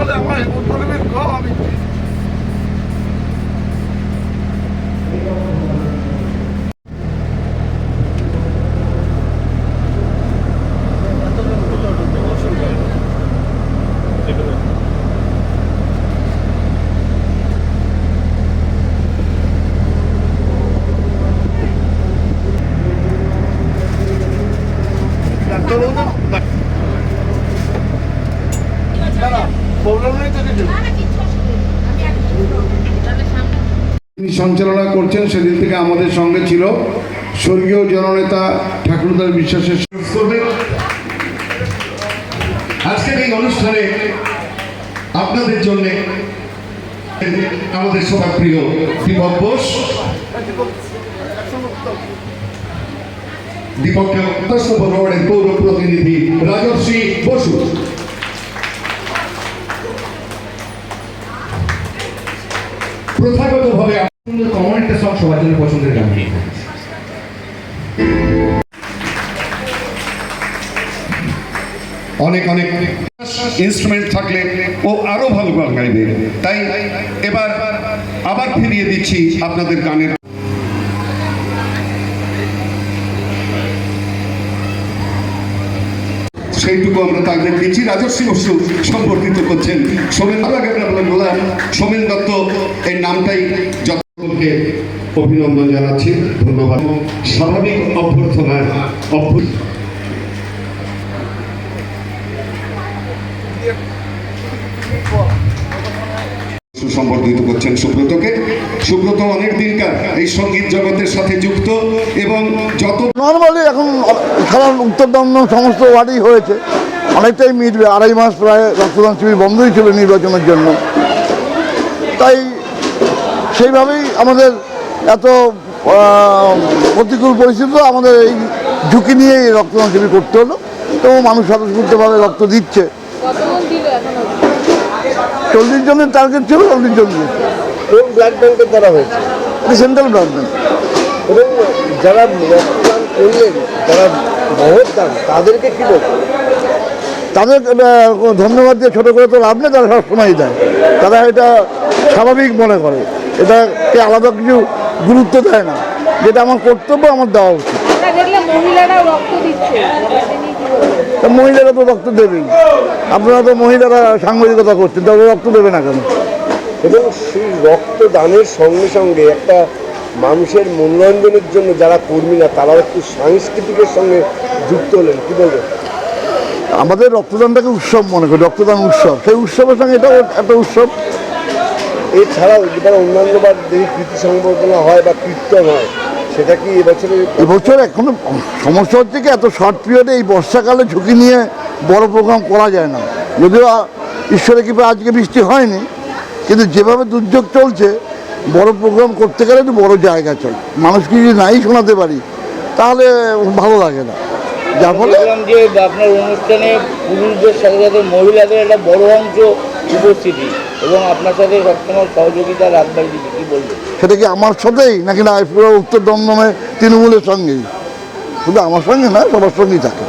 Olha lá, eu vou pôr meu come. Todo mundo তিনি সঞ্চালনা করছেন সেদিন থেকে আমাদের সঙ্গে ছিল। স্বর্গীয় জননেতা ঠাকুরদার বিশ্বাসের আজকের এই অনুষ্ঠানে আপনাদের জন্য আমাদের সবার প্রিয় দীপক বোস দীপককে ওয়ার্ডের পৌর প্রতিনিধি রাজর্ষি বসু। সব সবার জন্য পছন্দের গান। অনেক অনেক ইনস্ট্রুমেন্ট থাকলে ও আরও ভালো গান গাইবে। তাই এবার, আবার ফিরিয়ে দিচ্ছি আপনাদের গানের সেইটুকু আমরা তাদের দিচ্ছি রাজস্বী বসু সম্পর্কিত করছেন। সোমেন আগে আপনার বললাম সোমেন দত্ত এই নামটাই যতকে অভিনন্দন জানাচ্ছি। ধন্যবাদ। স্বাভাবিক অভ্যর্থনায় সম্বর্ধিত করছেন সুব্রতকে। সুব্রত অনেক দিনকার এই সংগীত জগতের সাথে যুক্ত এবং যত নর্মালি এখন সারা উত্তর দমদম সমস্ত ওয়ার্ডেই হয়েছে। অনেকটাই মিটবে আড়াই মাস প্রায় রক্তদান শিবির বন্ধই ছিল নির্বাচনের জন্য। তাই সেইভাবেই আমাদের এত প্রতিকূল পরিস্থিতি আমাদের এই ঝুঁকি নিয়ে এই রক্তদান শিবির করতে হলো তো মানুষ স্বতঃস্ফূর্তভাবে রক্ত দিচ্ছে? চল্লিশ জনের টার্গেট ছিল চল্লিশ জন কোন ব্লাড ব্যাংকের দ্বারা হয়েছে। সেন্ট্রাল গভর্নমেন্ট এবং যারা রক্তদান করলেন যারা তাদেরকে কি বলব? তাদের ধন্যবাদ দিয়ে ছোটো করে তো লাভ নেই তারা সবসময়ই দেয়। তারা এটা স্বাভাবিক মনে করে। এটাকে আলাদা কিছু গুরুত্ব দেয় না। যেটা আমার কর্তব্য আমার দেওয়া উচিত। মহিলারা তো রক্ত দেবেই। আপনারা তো মহিলারা সাংবাদিকতা করছেন তবে রক্ত দেবে না কেন? এবং সেই রক্তদানের সঙ্গে সঙ্গে একটা মানুষের মনোরঞ্জনের জন্য যারা কর্মীরা তারাও একটু সাংস্কৃতিকের সঙ্গে যুক্ত হলেন। কি বলবেন? আমাদের রক্তদানটাকে উৎসব মনে করি রক্তদান উৎসব। সেই উৎসবের সঙ্গে এটাও একটা উৎসব। এছাড়াও যেটা অন্যান্যবার দেখি কৃতি সংবর্ধনা হয় বা কীর্তন হয় সেটা কি এবছরে এবছর এখনও সমস্যা হচ্ছে কি এত শর্ট পিরিয়ডে এই বর্ষাকালে ঝুঁকি নিয়ে বড় প্রোগ্রাম করা যায় না। যদিও ঈশ্বরের কৃপা আজকে বৃষ্টি হয়নি কিন্তু যেভাবে দুর্যোগ চলছে বড় প্রোগ্রাম করতে গেলে একটু বড় জায়গা চাই। মানুষকে যদি নাই শোনাতে পারি তাহলে ভালো লাগে না। যার ফলে যে আপনার অনুষ্ঠানে পুরুষদের সাথে সাথে মহিলাদের একটা বড় অংশ উপস্থিতি এবং আপনার সাথে সবসময় সহযোগিতা রাখবার কি বলবেন? সেটা কি আমার সাথেই? নাকি না পুরো উত্তর দমদমে তৃণমূলের সঙ্গেই? শুধু আমার সঙ্গে না সবার সঙ্গেই থাকে।